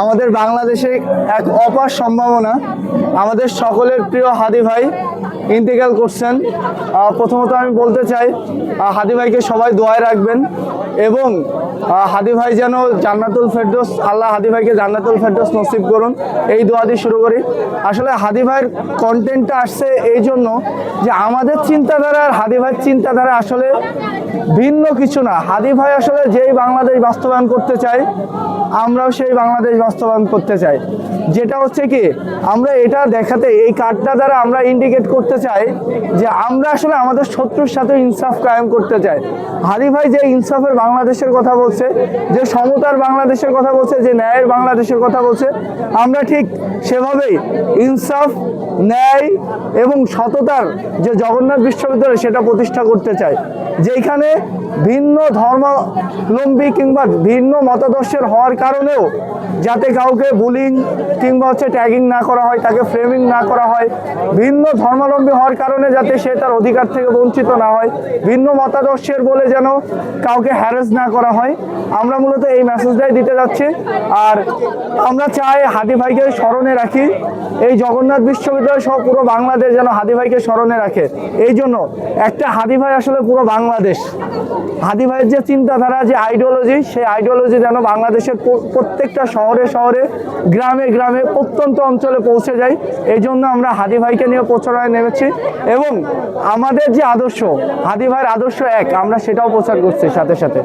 আমাদের বাংলাদেশে এক অপার সম্ভাবনা আমাদের সকলের প্রিয় হাদি ভাই ইন্তেকাল করছেন প্রথমত আমি বলতে চাই হাদি ভাইকে সবাই দোয়ায় রাখবেন এবং হাদি ভাই যেন জান্নাতুল ফেরদোস, আল্লাহ হাদি ভাইকে জান্নাতুল ফেরদোস নসিব করুন। এই দোয়া দিয়ে শুরু করি। আসলে হাদি ভাইয়ের কন্টেন্টটা আসছে এই জন্য যে আমাদের চিন্তাধারা আর হাদি ভাইয়ের চিন্তাধারা আসলে ভিন্ন কিছু না। হাদি ভাই আসলে যেই বাংলাদেশ বাস্তবায়ন করতে চায়, আমরাও সেই বাংলাদেশ বাস্তবায়ন করতে চাই। যেটা হচ্ছে কি, আমরা এটা দেখাতে, এই কার্ডটা দ্বারা আমরা ইন্ডিকেট করতে চাই যে আমরা আসলে আমাদের শত্রুর সাথে ইনসাফ কায়েম করতে চাই। হাদি ভাই যে ইনসাফের বাংলাদেশের কথা বলছে, যে সমতার বাংলাদেশের কথা বলছে, যে ন্যায়ের বাংলাদেশের কথা বলছে, আমরা ঠিক সেভাবেই ইনসাফ, ন্যায় এবং সততার যে জগন্নাথ বিশ্ববিদ্যালয় সেটা প্রতিষ্ঠা করতে চাই। যেখানে ভিন্ন ধর্মাবলম্বী কিংবা ভিন্ন মতাদর্শের হওয়ার কারণেও যাতে কাউকে বুলিং কিংবা হচ্ছে ট্যাগিং না করা হয়, তাকে ফ্রেমিং না করা হয়, ভিন্ন ধর্মাবলম্বী হওয়ার কারণে যাতে সে তার অধিকার থেকে বঞ্চিত না হয়, ভিন্ন মতাদর্শের বলে যেন কাউকে হ্যারেস না করা হয়। আমরা মূলত এই মেসেজটাই দিতে যাচ্ছি। আর আমরা চাই হাদি ভাইকে স্মরণে রাখি। এই জগন্নাথ বিশ্ববিদ্যালয় সহ পুরো বাংলাদেশ যেন হাদি ভাইকে স্মরণে রাখে। এই জন্য একটা হাদি ভাই আসলে পুরো বাংলাদেশ। হাদি ভাইয়ের যে চিন্তাধারা, যে আইডিওলজি সেই আইডিওলজি যেন বাংলাদেশের প্রত্যেকটা শহরে শহরে, গ্রামে গ্রামে, প্রত্যন্ত অঞ্চলে পৌঁছে যায়। এই জন্য আমরা হাদি ভাইকে নিয়ে প্রচারণায় নেমেছি এবং আমাদের যে আদর্শ, হাদি ভাইয়ের আদর্শ এক, আমরা সেটাও প্রচার করছি সাথে সাথে।